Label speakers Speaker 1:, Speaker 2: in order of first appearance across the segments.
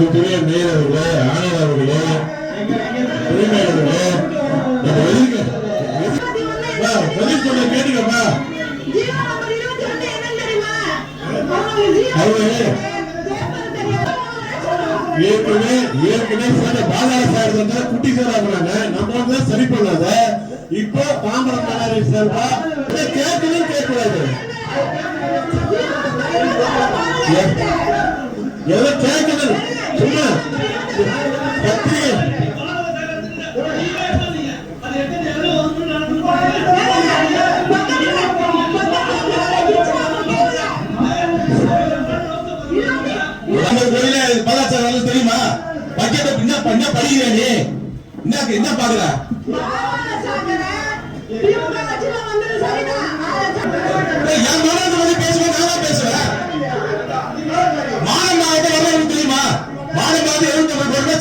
Speaker 1: வணக்கத்துக்குரிய மேயர் அவர்களே ஆணையர் அவர்களே உரிமையாளர்களே நம்ம எதிர்க்க பதில் சொல்ல கேட்டுக்கப்பா ஏற்கனவே ஏற்கனவே சொன்ன பாலா சார் வந்து குட்டி சேராங்க நம்ம வந்து சரி பண்ணாத. இப்போ தாம்பரம் மன்னாரி சார்பா இதை கேட்கணும் கேட்கக்கூடாது. நம்ம கோயில பாலாச்சாரம் தெரியுமா? என்ன பண்ண நீ? என்ன என்ன பாக்குற? என் பேசுவேன் நான் பேசுவேன்? மானம் மாவட்டம் தெரியுமா? மானம் மாவட்டம் எழுபத்தி ஒன்பது கோடி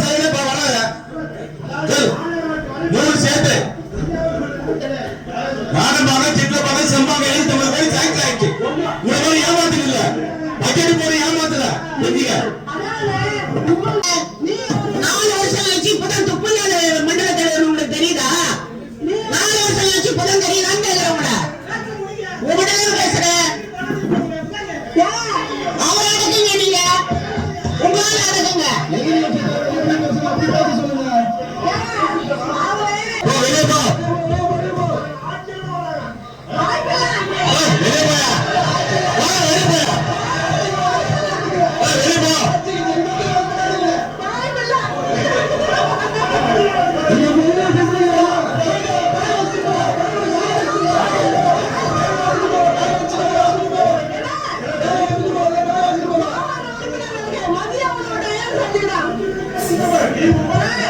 Speaker 2: மாவட்ட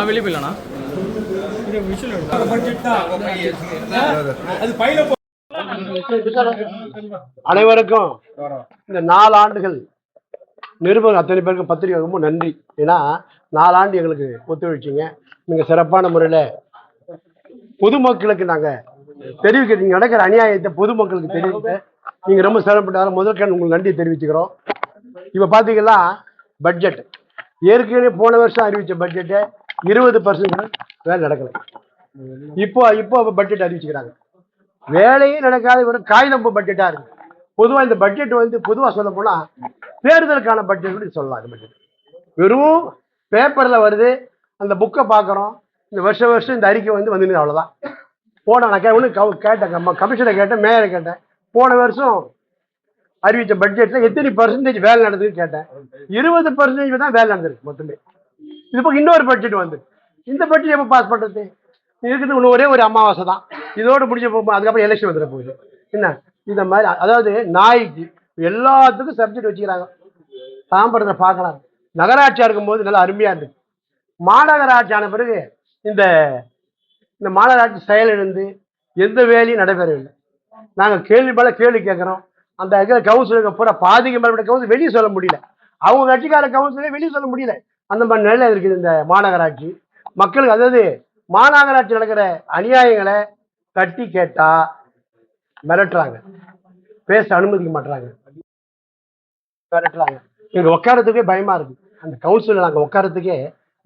Speaker 1: வெளியே
Speaker 3: விஷயம்
Speaker 4: அனைவருக்கும் இந்த நாலு ஆண்டுகள் நிருபர் அத்தனை பேருக்கும் பத்திரிகை ரொம்ப நன்றி. ஏன்னா நாலாண்டு எங்களுக்கு ஒத்துழைச்சிங்க. மிக சிறப்பான முறையில் பொதுமக்களுக்கு நாங்கள் தெரிவிக்க நடக்கிற அநியாயத்தை பொதுமக்களுக்கு தெரிவிக்க நீங்கள் ரொம்ப சிரமப்பட்டாலும் முதற்கண் உங்களுக்கு நன்றி தெரிவிச்சுக்கிறோம். இப்போ பார்த்தீங்கன்னா பட்ஜெட் ஏற்கனவே போன வருஷம் அறிவித்த பட்ஜெட்டை இருபது பர்சன்ட் வேலை நடக்கலை. இப்போ இப்போ பட்ஜெட் அறிவிச்சுக்கிறாங்க. வேலையே நடக்காத ஒரு காகிதம் பட்ஜெட்டாக இருக்கு. பொதுவாக இந்த பட்ஜெட் வந்து பொதுவாக சொல்ல போனால் தேர்தலுக்கான பட்ஜெட் சொல்லலாம் இந்த பட்ஜெட் வெறும் பேப்பரில் வருது அந்த புக்கை பார்க்குறோம் இந்த வருஷம் வருஷம் இந்த அறிக்கை வந்து வந்துருந்தது அவ்வளோதான் போன நான் கே ஒன்று கேட்டேன் கமிஷனை கேட்டேன் மேயரை கேட்டேன். போன வருஷம் அறிவித்த பட்ஜெட்டில் எத்தனை பர்சன்டேஜ் வேலை நடந்ததுன்னு கேட்டேன். இருபது பர்சன்டேஜ் தான் வேலை நடந்திருக்கு மொத்தமே. இது போக இன்னொரு பட்ஜெட் வந்து. இந்த பட்ஜெட் எப்போ பாஸ் பண்ணுறது இருக்குது ஒன்று ஒரே ஒரு அமாவாசை தான். இதோடு முடிஞ்ச போகும் அதுக்கப்புறம் எலெக்ஷன் வந்துட போகுது. என்ன? இந்த மாதிரி அதாவது நாய்க்கு எல்லாத்துக்கும் சப்ஜெக்ட் வச்சுக்கிறாங்க. தாம்பரத்தை பார்க்கலாம் நகராட்சியா இருக்கும்போது நல்லா அருமையா இருந்துச்சு. மாநகராட்சி ஆன பிறகு இந்த இந்த மாநகராட்சி செயலிழந்து எந்த வேலையும் நடைபெறவில்லை. நாங்கள் கேள்வி மேலே கேள்வி கேட்குறோம். அந்த இருக்கிற கவுன்சிலருக்கு பூரா பாதிக்கு மேற்பட்ட கவுன்சில் வெளியே சொல்ல முடியல. அவங்க கட்சிக்கார கவுன்சிலே வெளியே சொல்ல முடியல. அந்த மாதிரி நிலையில இருக்குது இந்த மாநகராட்சி. மக்களுக்கு அதாவது மாநகராட்சி நடக்கிற அநியாயங்களை கட்டி கேட்டா மிரட்டுறாங்க. பேச அனுமதிக்க மாட்டுறாங்க. மிரட்டுறாங்க. இங்க உட்காரத்துக்கே பயமா இருக்கு. அந்த கவுன்சிலில் நாங்கள் உட்காரத்துக்கே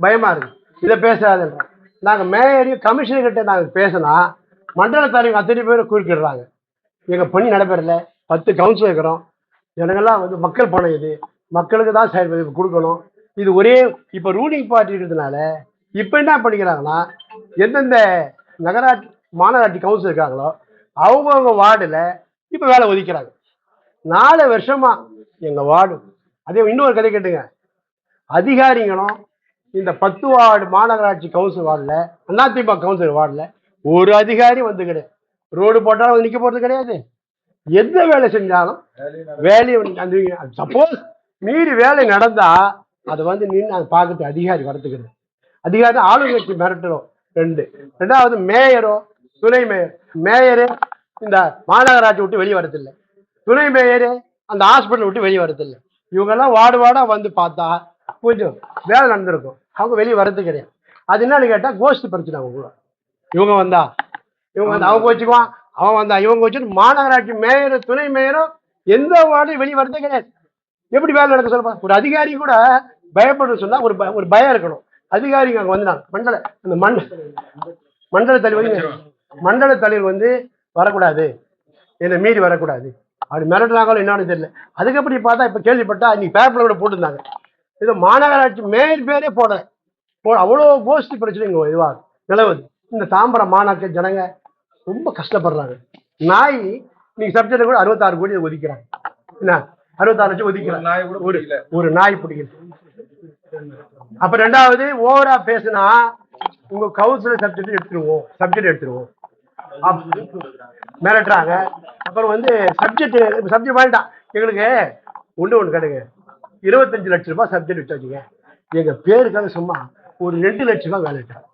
Speaker 4: பயமா இருக்கு. இதை பேசாதுன்றோம் நாங்கள் மேயரையும் கமிஷனர்கிட்ட நாங்கள் பேசினா மண்டல தலைவர் அத்தனை பேரும் குறுக்கிடுறாங்க. எங்கள் பணி நடைபெறல. பத்து கவுன்சில் இருக்கிறோம். ஜனங்கள்லாம் வந்து மக்கள் பணம் இது. மக்களுக்கு தான் செயல்படு கொடுக்கணும். இது ஒரே இப்போ ரூலிங் பார்ட்டி இருக்கிறதுனால இப்போ என்ன பண்ணிக்கிறாங்கன்னா எந்தெந்த நகராட்சி மாநகராட்சி கவுன்சில் இருக்காங்களோ அவங்கவுங்க வார்டில் இப்போ வேலை ஒதுக்கிறாங்க. நாலு வருஷமா எங்கள் வார்டு அதே இன்னொரு கதை கேட்டுங்க. அதிகாரிகளும் இந்த பத்து வார்டு மாநகராட்சி கவுன்சில் வார்டில் அதிமுக கவுன்சில் வார்டில் ஒரு அதிகாரி வந்து கிடையாது. ரோடு போட்டாலும் வந்து நிற்க போகிறது கிடையாது. எந்த வேலை செஞ்சாலும் வேலையை வந்து அந்த சப்போஸ் மீறி வேலை நடந்தா அதை வந்து நின்று அதை பார்க்கறது அதிகாரி வரத்துக்கிறது அதிகாரி ஆளுங்கட்சி மிரட்டலும் ரெண்டு. ரெண்டாவது மேயரோ துணை மேயர். மேயரு இந்த மாநகராட்சி விட்டு வெளியே வரதில்லை. துணை மேயரு அந்த ஹாஸ்பிட்டல் விட்டு வெளியே வரதில்லை. இவங்கெல்லாம் வார்டு வார்டா வந்து பார்த்தா கொஞ்சம் வேலை நடந்திருக்கும். அவங்க வெளியே வர்றது கிடையாது. அது என்னன்னு கேட்டால் கோஷ்டி பிரச்சனை அவங்க கூட. இவங்க வந்தா. இவங்க வந்து. அவங்க வச்சுக்குவான் அவன் வந்தா. இவங்க வச்சுட்டு மாநகராட்சி மேயர் துணை மேயரும் எந்த வார்டும் வெளியே வரதே கிடையாது. எப்படி வேலை நடக்க சொல்லுப்பா? ஒரு அதிகாரி கூட பயப்படுற சொன்னா ஒரு ஒரு பயம் இருக்கணும். அதிகாரிங்க அங்க வந்துட்டாங்க மண்டல அந்த மண்ட மண்டல தலைவர் வந்து மண்டல தலைவர் வந்து வரக்கூடாது. என்னை மீறி வரக்கூடாது. அப்படி மிரட்டுறாங்களோ என்னன்னு தெரியல. அதுக்கப்புறம் பார்த்தா இப்ப கேள்விப்பட்டா இன்னைக்கு பேப்பர்ல கூட போட்டிருந்தாங்க. இது மாநகராட்சி மேயர் பேரே போடல. போ அவ்வளோ கோஷ்டி பிரச்சனை இங்க இதுவா நிலவுது. இந்த தாம்பரம் மாநகர ஜனங்க ரொம்ப கஷ்டப்படுறாங்க. நாய் நீங்க சப்ஜெக்ட் கூட அறுபத்தாறு கோடி ஒதுக்கிறாங்க. என்ன? அறுபத்தாறு லட்சம் ஒதுக்கிறாங்க ஒரு ஒரு நாய் பிடிக்குது அப்ப ரெண்டாவது ஓவரா பேசுனா உங்க கவுன்சிலர் சப்ஜெக்ட் எடுத்துருவோம். சப்ஜெக்ட் எடுத்துருவோம். மிரட்டுறாங்க. அப்புறம் வந்து சப்ஜெக்ட் சப்ஜெக்ட் வேண்டாம் எங்களுக்கு ஒன்று ஒன்று கேட்டுங்க இருபத்தஞ்சு லட்ச ரூபாய் சப்ஜெக்ட் விட்டாச்சுங்க எங்கள் பேருக்காக சும்மா ஒரு ரெண்டு லட்ச ரூபாய் வேலை எடுத்தாங்க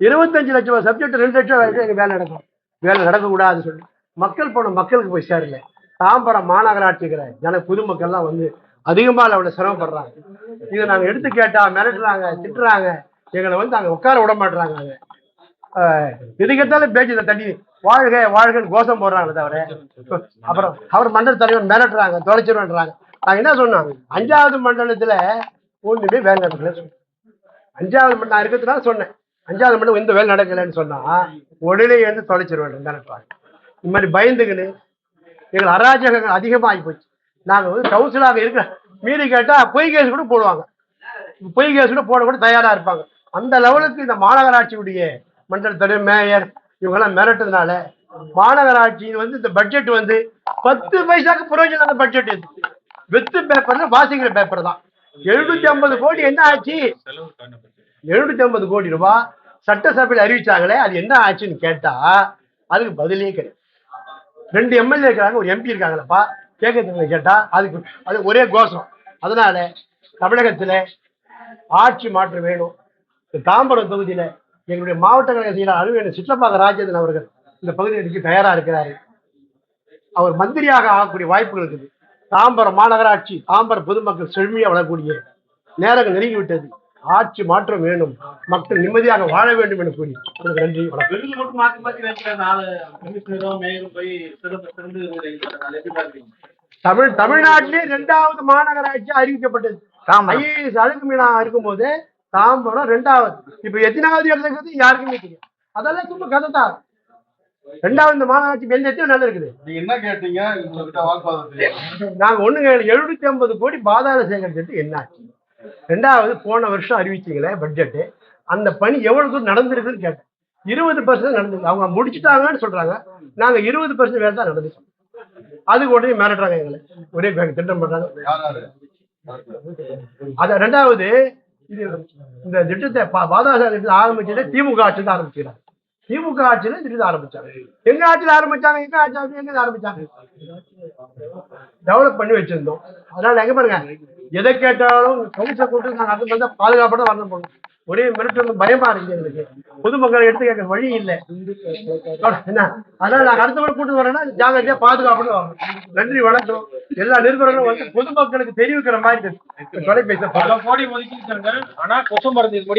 Speaker 4: இருபத்தஞ்சு லட்ச ரூபாய் சப்ஜெக்ட் ரெண்டு லட்ச ரூபாய் எங்கள் வேலை நடக்கும். வேலை நடக்கக்கூடாதுன்னு சொல்லி. மக்கள் போன மக்களுக்கு போய் சேரல. தாம்பரம் மாநகராட்சிக்கிற ஜன பொதுமக்கள்லாம் வந்து அதிகமாக அவளை சிரமப்படுறாங்க. இதை நாங்கள் எடுத்து கேட்டால் மிரட்டுறாங்க திட்டுறாங்க. எங்களை வந்து அங்கே உட்கார விட மாட்டுறாங்க அங்க. ஆஹ் பேச்சு தண்ணி வாழ்க வாழ்கன்னு கோஷம் போடுறாங்க தவிர அப்புறம் அவர் மண்டல தலைவர் மிரட்டுறாங்க தொலைச்சிருவேன்றாங்க. நாங்க என்ன சொன்னோம் அஞ்சாவது மண்டலத்துல ஒண்ணுமே வேலை நடக்கல. அஞ்சாவது மண்டலம் நான் இருக்கிறதுனால சொன்னேன். அஞ்சாவது மண்டலம் எந்த வேலை நடக்கலைன்னு சொன்னா உடனே எழுந்து தொலைச்சிருவேன் மிரட்டுறாங்க இந்த மாதிரி பயந்துக்கின்னு எங்கள் அராஜகங்கள் அதிகமாகி போச்சு. நாங்க வந்து கவுன்சிலாக இருக்கிற மீறி கேட்டா பொய் கேஸ் கூட போடுவாங்க. பொய் கேஸ் கூட போட கூட தயாரா இருப்பாங்க. அந்த லெவலுக்கு இந்த மாநகராட்சியுடைய மண்டல தலைவர் மேயர் இவங்கெல்லாம் மிரட்டதுனால மாநகராட்சி வந்து இந்த பட்ஜெட் வந்து பத்து பைசாக்கு பிரயோஜனம் பட்ஜெட் இது. வெத்து பேப்பர்ல வாசிக்கிற பேப்பர் தான். எழுநூத்தி ஐம்பது கோடி என்ன ஆச்சு? எழுநூத்தி ஐம்பது கோடி ரூபாய் சட்டசபையில் அறிவிச்சாங்களே அது என்ன ஆச்சுன்னு கேட்டா அதுக்கு பதிலே கிடையாது. ரெண்டு எம்எல்ஏ இருக்கிறாங்க ஒரு எம்பி இருக்காங்களப்பா. கேட்கறதுங்களை கேட்டா அதுக்கு அது ஒரே கோஷம். அதனால தமிழகத்துல ஆட்சி மாற்றம் வேணும். தாம்பரம் தொகுதியில எங்களுடைய மாவட்ட கழக செயலாளர் அலுவலர் சிற்றப்பாக ராஜேந்திரன் அவர்கள் இந்த பகுதியில் இருக்க தயாரா இருக்கிறாரு. அவர் மந்திரியாக ஆகக்கூடிய வாய்ப்புகள் இருக்குது. தாம்பரம் மாநகராட்சி தாம்பரம் பொதுமக்கள் செழுமையா வளரக்கூடிய நேரங்கள் நெருங்கி விட்டது ஆட்சி மாற்றம் வேணும். மக்கள் நிம்மதியாக வாழ வேண்டும் என கூறி உங்களுக்கு நன்றி வணக்கம்.
Speaker 5: விருது மட்டும் மாத்தி மாத்தி வைக்கிற நாலு கமிஷனரும் மேயரும் போய் சிறப்பு சிறந்து வைக்கிறாங்க. எப்படி பாக்குறீங்க
Speaker 4: தமிழ் தமிழ்நாட்டிலே இரண்டாவது மாநகராட்சி அறிவிக்கப்பட்டது. ஐஏஎஸ் அழுக்கு மீனா இருக்கும்போது தாம்பரம் ரெண்டாவது. இப்ப எத்தனாவது இடத்துல இருக்குது யாருக்குமே தெரியும் அதெல்லாம் சும்மா கதை தான். ரெண்டாவது இந்த மாநகராட்சி எத்தனை நல்லா இருக்குது.
Speaker 1: நீங்க என்ன கேட்டீங்க?
Speaker 4: நாங்க ஒண்ணுங்க எழுநூத்தி ஐம்பது கோடி பாதாள சேகர் திட்டம் என்ன ரெண்டாவது போன வருஷம் அறிவிச்சீங்களே பட்ஜெட் அந்த பணி எவ்வளவு தூரம் நடந்திருக்குன்னு கேட்டேன். இருபது பர்சன்ட் நடந்தது அவங்க முடிச்சுட்டாங்கன்னு சொல்றாங்க. நாங்க இருபது பர்சன்ட் வேலை தான் நடந்துச்சு. அதுக்கு உடனே மிரட்டுறாங்க எங்களை. ஒரே திட்டம் பண்றாங்க
Speaker 1: யார் யாரு?
Speaker 4: அத ரெண்டாவது இந்த திட்டத்தை பா- ஆரம்பிச்சதை திமுக ஆட்சி தான் ஆரம்பிச்சுக்கிறாங்க திமுக ஆட்சியில திட்டத்தை ஆரம்பிச்சாங்க. எங்க ஆட்சியில ஆரம்பிச்சாங்க? எங்க ஆட்சி எங்க ஆரம்பிச்சாங்க? டெவலப் பண்ணி வச்சிருந்தோம். அதனால எங்க பாருங்க எதை கேட்டாலும் கவுன்சில் கூட்டு நாங்க அது வந்து பாதுகாப்போட வரணும் போகணும் ஒரே மிரட்டு வந்து பயமா இருக்கு எங்களுக்கு. பொதுமக்களை எடுத்து கேட்க வழி இல்லை. என்ன? அதனால நாங்க அடுத்த முறை கூட்டு வரேன்னா ஜாகிரதையா பாதுகாப்புன்னு வரணும். நன்றி வணக்கம். எல்லா நிறுவனங்களும் வந்து பொதுமக்களுக்கு தெரிவிக்கிற மாதிரி தொலைபேசி
Speaker 5: பல கோடி ஒதுக்கிட்டாங்க ஆனா கொசு மருந்து இது